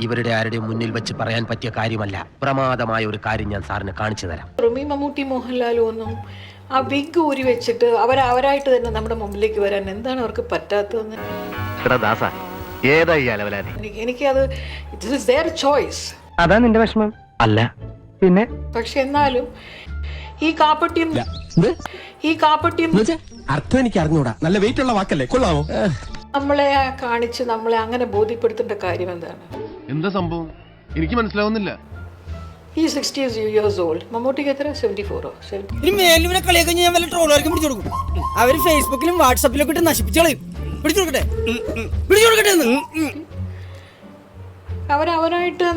ഇവരുടെ ആരുടെയും മുന്നിൽ വെച്ച് പറയാൻ പറ്റിയ കാര്യമല്ല. പ്രമാദമായ ഒരു കാര്യം ഞാൻ സാറിന് കാണിച്ചു തരാം. റമി മമ്മൂട്ടി മോഹൻലാലും ഒന്നും ആ വിഗ് ഊരി വെച്ചിട്ട് അവർ അവരായിട്ട് തന്നെ നമ്മുടെ മുമ്പിലേക്ക് വരാൻ എന്താണ് അവർക്ക് പറ്റാത്തതെന്ന്? എനിക്ക് എനിക്കത് ഇറ്റ്സ് ദെയർ ചോയ്സ് അതാ നിന്റെ വിഷമം. അല്ല. പിന്നെ? പക്ഷെ എന്നാലും ഈ കാപ്പട്യം ഈ കാപ്പട്യം അർത്ഥം എനിക്ക് അറിഞ്ഞൂടാ. നല്ല വെയിറ്റ് ഉള്ള വാക്കല്ലേ? കൊള്ളാമോ നമ്മളെ കാണിച്ച് നമ്മളെ അങ്ങനെ ബോധ്യപ്പെടുത്തേണ്ട കാര്യം എന്താണ്? എന്താ സംഭവം? എനിക്ക് മനസ്സിലാവുന്നില്ല. ഈ സിക്സ്റ്റി years old. മമ്മൂട്ടിക്ക് എത്ര? സെവന്റി ഫോറോ സെവന്റി ഇനി മേലിനെ കളിയൊക്കെ ഞാൻ വല്ല ട്രോളുകാർക്കും പിടിച്ചു കൊടുക്കും. അവർ ഫേസ്ബുക്കിലും വാട്സാപ്പിലും ഒക്കെ ഇട്ട് നശിപ്പിച്ചു കളയും. പിടിച്ചു കൊടുക്കട്ടെ? പിടിച്ചു കൊടുക്കട്ടെ എന്ന്.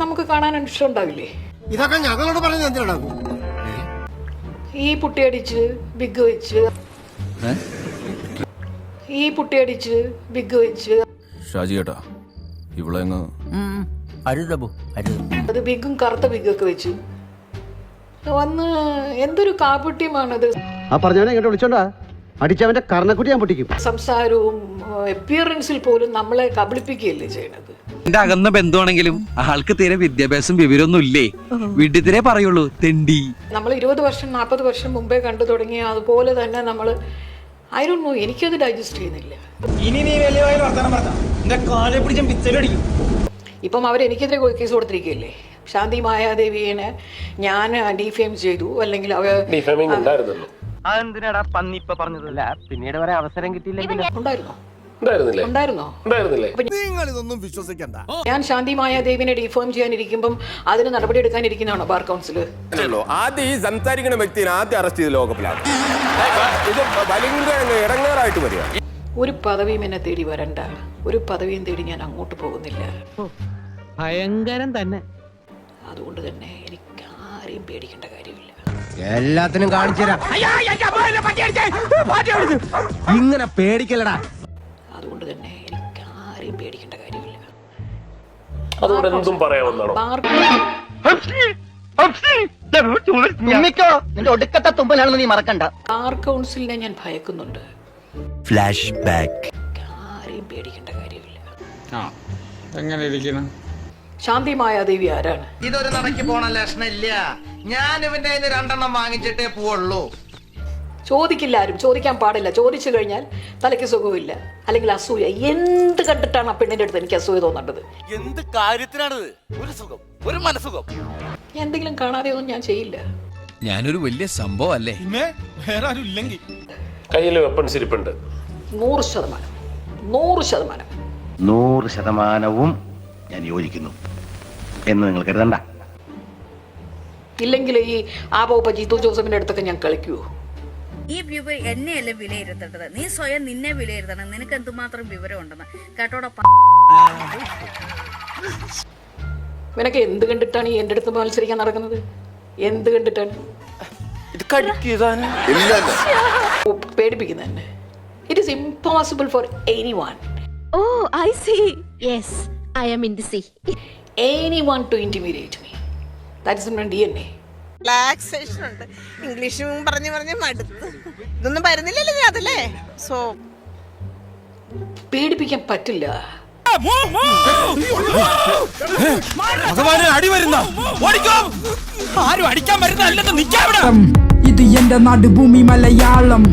നമുക്ക് കാണാൻ ഇഷ്ടം ഉണ്ടാവില്ലേ? ഇതൊക്കെ ഞങ്ങളോട് എന്തിനാണ് ഈ പുട്ടിയടിച്ച് ബിഗ് വെച്ച് ഈ പുട്ടിയടിച്ച് ബിഗ് വെച്ച് ഷാജി കേട്ടാ ഇവിടെ അങ്ങ് അത് ബിഗും കറുത്ത ബിഗൊക്കെ വെച്ചു. വന്ന് എന്തൊരു കാപട്യമാണത്. ആ പറഞ്ഞവനെ ഇങ്ങോട്ട് വിളിച്ചോണ്ടാ. അടിച്ചവന്റെ കർണക്കുട്ടി ഞാൻ പൊട്ടിക്കും. സംസാരവും അപ്പിയറൻസിൽ പോലും നമ്മളെ കബളിപ്പിക്കുകയല്ലേ ചെയ്യണത്. എന്റെ അകന്ന ബന്ധുവാണെങ്കിലും ആൾക്ക് തീരെ വിദ്യാഭ്യാസം വിവരമൊന്നും ഇല്ലേ വീട്ടിൽ പറയുള്ളൂ തെണ്ടി. നമ്മൾ ഇരുപത് വർഷം നാൽപ്പത് വർഷം മുമ്പേ കണ്ടു തുടങ്ങിയ അതുപോലെ തന്നെ നമ്മൾ ഐ ഡോണ്ട് നോ എനിക്കത് ഡൈജസ്റ്റ് ചെയ്യുന്നില്ല. ഇനി നീ വലിയ വായിൽ വർത്തമാനം പറഞ്ഞ. എന്റെ കാലെ പിടിച്ച പിച്ചലടിക്കും. ഇപ്പം അവർ എനിക്കെതിരെ കേസ് കൊടുത്തിരിക്കുകയല്ലേ? ശാന്തി മായാദേവിയെ ഞാൻ ഡിഫേം ചെയ്തു. അല്ലെങ്കിൽ അവർ അതെന്തിനാടാ പന്നി ഇപ്പൊ പറഞ്ഞതല്ല പിന്നീട് വരെ അവസരം കിട്ടിയില്ലെങ്കിൽ ഉണ്ടായിരുന്നോ? ഇതൊന്നും വിശ്വസിക്കണ്ട. ഞാൻ ശാന്തി മായാദേവിനെ ഡിഫേം ചെയ്യാനിരിക്കുമ്പം അതിന് നടപടി എടുക്കാനിരിക്കുന്നതാണോ ബാർ കൗൺസിൽ ആദ്യം ഈ സംസാരിക്കുന്ന വ്യക്തിനെ ആദ്യം അറസ്റ്റ് ചെയ്ത് ലോകപ്പിലാണ് ഇത് ഭയങ്കര ഇടങ്ങേറായിട്ട് വരിക ഒരു പദവിയും എന്നെ തേടി വരണ്ട. ഒരു പദവിയും തേടി ഞാൻ അങ്ങോട്ട് പോകുന്നില്ല. ഭയങ്കരം തന്നെ. അതുകൊണ്ട് തന്നെ എനിക്ക് ആരെയും പേടിക്കേണ്ട കാര്യമില്ല. എല്ലാത്തിനും കാണിച്ചു ഇങ്ങനെ പേടിക്കലടാ അതുകൊണ്ട് തന്നെ എനിക്ക് ആരെയും പേടിക്കേണ്ട കാര്യമില്ല. അതുകൊണ്ട് എന്തും പറയാമെന്നാണോ നിന്റെ ഒടുക്കത്തെ തുമ്പലാണെന്ന് നീ മറക്കണ്ട ബാർ കൗൺസിലിനെ ഞാൻ ഭയക്കുന്നുണ്ട്. ഫ്ലാഷ് ബാക്ക് ആരെയും പേടിക്കേണ്ട കാര്യമില്ല. എങ്ങനെ ഇരിക്കണം ശാന്തി മായാദേവി ആരാണ്? ഇതൊരു നടക്കി പോണ ലക്ഷണില്ല. ഞാൻ ഇവന്റെ കയ്യിന്ന് രണ്ടെണ്ണം വാങ്ങിച്ചിട്ടേ പോവുള്ളൂ. ചോദിക്കില്ല ആരും ചോദിക്കാൻ പാടില്ല. ചോദിച്ചു കഴിഞ്ഞാൽ തലയ്ക്ക് സുഖമില്ല അല്ലെങ്കിൽ അസൂയ. എന്ത് കണ്ടിട്ടാണ് ആ പെണ്ണിന്റെ അടുത്ത് എനിക്ക് അസൂയ തോന്നേണ്ടത്? എന്ത് കാര്യത്തിനാണിത്? ഒരു സുഖം ഒരു മനസുഖം ഞാൻ എന്തെങ്കിലും കാണാതെ ഒന്നും ഞാൻ ചെയ്യില്ല. ഞാനൊരു വലിയ സംഭവം അല്ലേ? വേറെ ആരും ഇല്ലെങ്കിൽ. കയ്യിൽ വെപ്പൺ ഇരിപ്പുണ്ട്. നൂറ് ശതമാനം. നൂറ് ശതമാനം. നൂറ് ശതമാനവും ഞാൻ യോജിക്കുന്നു എന്ന് നിങ്ങൾ കരുതണ്ട. ഇല്ലെങ്കിൽ ഈ ആപോപ്പ ജീത്തു ജോസഫിന്റെ അടുത്തൊക്കെ ഞാൻ കളിക്കുവോ? ഈ വ്യൂവർ എന്നെയല്ല വിലയിരുത്തേണ്ടത്? നീ സ്വയം നിന്നെ വിലയിരുത്തണം. നിനക്ക് എന്തുമാത്രം വിവരം ഉണ്ടെന്ന് കേട്ടോടെ നിനക്ക് എന്ത് കണ്ടിട്ടാണ് ഈ എന്റെ അടുത്ത് മത്സരിക്കാൻ നടക്കുന്നത്? എന്ത് കണ്ടിട്ടാണ്? പേടിപ്പിക്കുന്നത് തന്നെ it is impossible for anyone oh I see yes I am in the see anyone to intimidate me that is my D N A relaxation ഉണ്ട് ഇംഗ്ലീഷും പറഞ്ഞു പറഞ്ഞ് മടുത്ത്. ഇതൊന്നും വരുന്നില്ലല്ലോ അതല്ലേ സോ പേടിപ്പിക്കാൻ പറ്റില്ല. ഭഗവാന് അടി വരുന്ന. ഓടിക്കോ. ആരും അടിക്കാൻ വരുന്ന അല്ലെന്ന് നിൽക്കാൻ ഇത് എന്റെ നാട് ഭൂമി മലയാളം.